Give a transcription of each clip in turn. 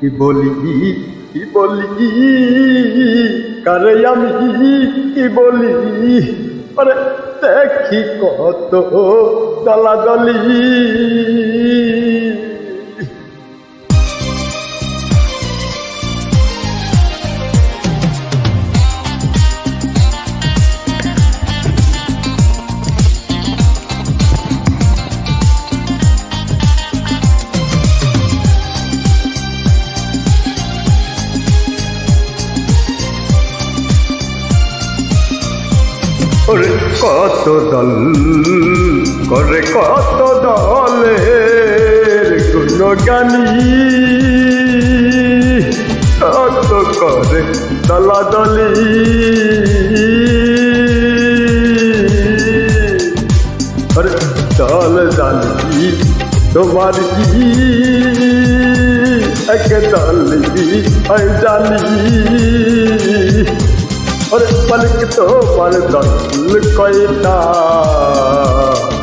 কি বলি কি বলি কারে আমি কি বলি আরে দেখি কত দলাদলি। ওরে কত দল, করে কত দলের গুণগানি। কত করে দলাদলি। আরে দল জানি তোমার কি? এক দলি জানি। তোমার দখল কয়টা?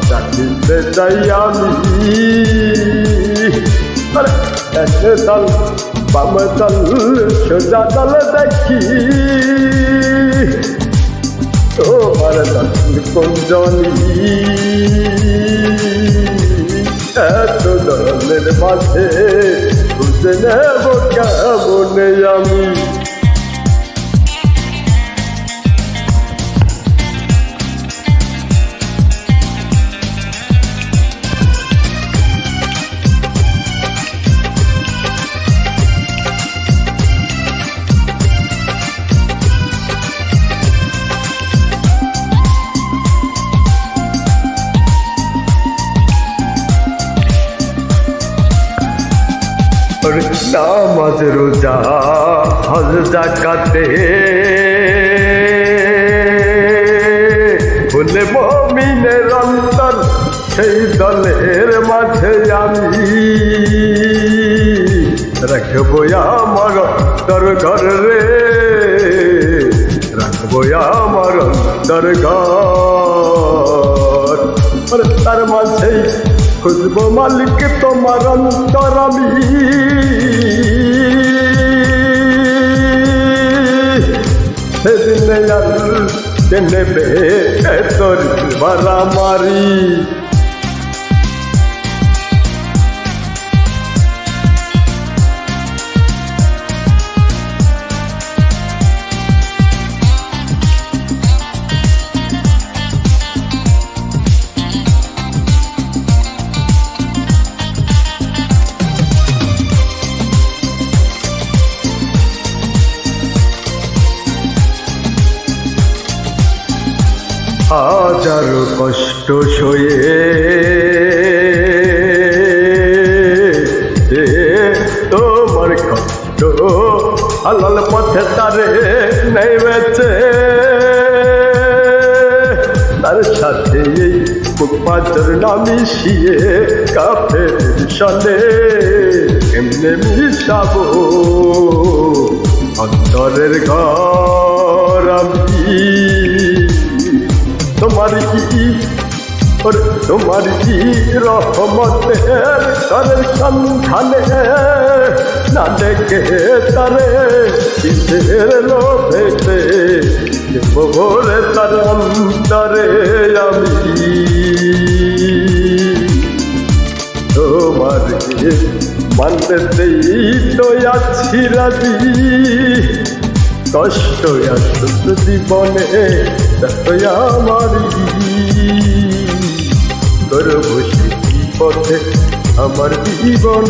চাকরিতে যাই আমি। এসে দল, বাম দল, সোজা দল দেখি। তোমার দখল কোন জনি? এত দলের মাঝে বুঝে নেব কেমন আমি? আমার নামাজ রোজা হজ জাকাতে হলে মমিনের অন্তর, সেই দলের মাঝে আমি। রাখব আমার তোর ঘর রে, রাখব আমার তোর ঘর। তার মাঝে খুঁজবো মালিক তোমার অন্তর আমি। সেদিন আর নেবে তোর মারামারি হাজারো কষ্ট সয়ে তোমার কষ্ট হালাল পথে তারে নেমেছে তার সাথে এই পাঁচর না মিশিয়ে কাফের সনে এমনি মিশাবো? অন্তরের ঘর তোমার কি ওরে তোমার কি রহমতের করের সন্ধানে না দেখে তারে কিসের লোভেতে ভোরে তার অন্তরে আমি তোমার মানতেই তো আছি রাজি কষ্ট আসুক জীবনে দেখো আমার করব সেই পথে আমার জীবন।